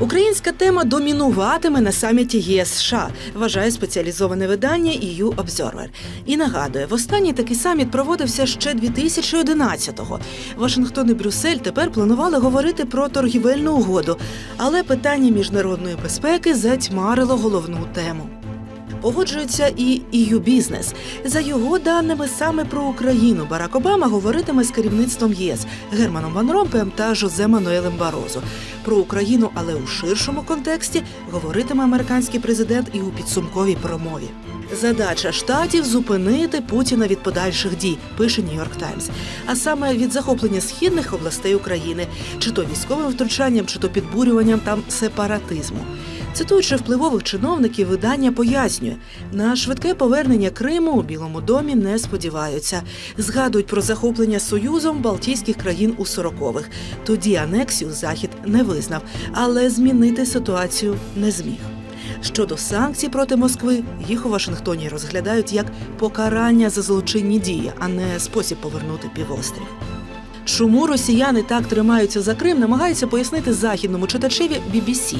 Українська тема домінуватиме на саміті ЄС США, вважає спеціалізоване видання EU Observer. І нагадує, востаннє такий саміт проводився ще 2011-го. Вашингтон і Брюссель тепер планували говорити про торгівельну угоду, але питання міжнародної безпеки затьмарило головну тему. Погоджується і EU бізнес. За його даними, саме про Україну Барак Обама говоритиме з керівництвом ЄС Германом Ван Ромпеєм та Жозе Мануелем Барозо. Про Україну, але у ширшому контексті говоритиме американський президент і у підсумковій промові. Задача штатів зупинити Путіна від подальших дій, пише Нью-Йорк Таймс. А саме від захоплення східних областей України, чи то військовим втручанням, чи то підбурюванням там сепаратизму. Цитуючи впливових чиновників, видання пояснює, на швидке повернення Криму у Білому домі не сподіваються. Згадують про захоплення союзом Балтійських країн у 40-х. Тоді анексію Захід не визнав, але змінити ситуацію не зміг. Щодо санкцій проти Москви, їх у Вашингтоні розглядають як покарання за злочинні дії, а не спосіб повернути півострів. Чому росіяни так тримаються за Крим, намагаються пояснити західному читачеві BBC.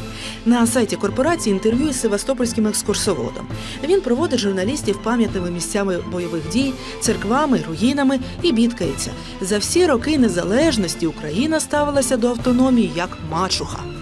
На сайті корпорації інтерв'ю із севастопольським екскурсоводом. Він проводить журналістів пам'ятними місцями бойових дій, церквами, руїнами і бідкається. За всі роки незалежності Україна ставилася до автономії як мачуха.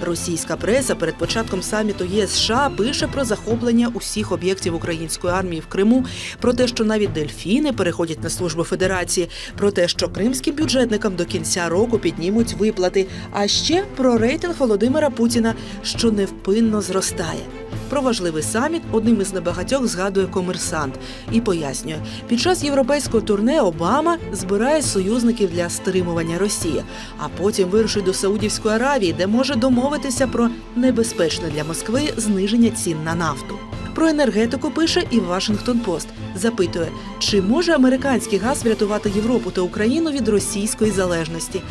Російська преса перед початком саміту ЄС США пише про захоплення усіх об'єктів української армії в Криму, про те, що навіть дельфіни переходять на службу федерації, про те, що кримським бюджетникам до кінця року піднімуть виплати. А ще про рейтинг Володимира Путіна, що невпинно зростає. Про важливий саміт одним із небагатьох згадує комерсант і пояснює, під час європейського турне Обама збирає союзників для стримування Росії, а потім вирушить до Саудівської Аравії, де може домовитися про небезпечне для Москви зниження цін на нафту. Про енергетику пише і Вашингтон Пост. Запитує, чи може американський газ врятувати Європу та Україну від російської залежності.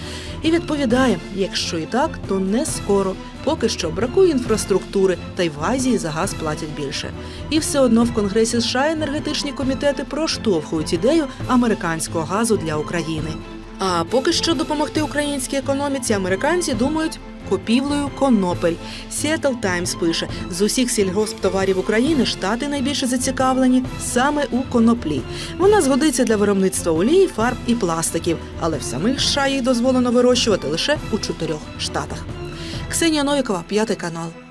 І відповідає: якщо і так, то не скоро. Поки що бракує інфраструктури, та й в Азії за газ платять більше. І все одно в Конгресі США енергетичні комітети проштовхують ідею американського газу для України. А поки що допомогти українській економіці американці думають купівлею конопель. Seattle Times пише: з усіх сільгосптоварів України штати найбільше зацікавлені саме у коноплі. Вона згодиться для виробництва олії, фарб і пластиків, але в самих США їх дозволено вирощувати лише у чотирьох штатах. Ксенія Новікова, п'ятий канал.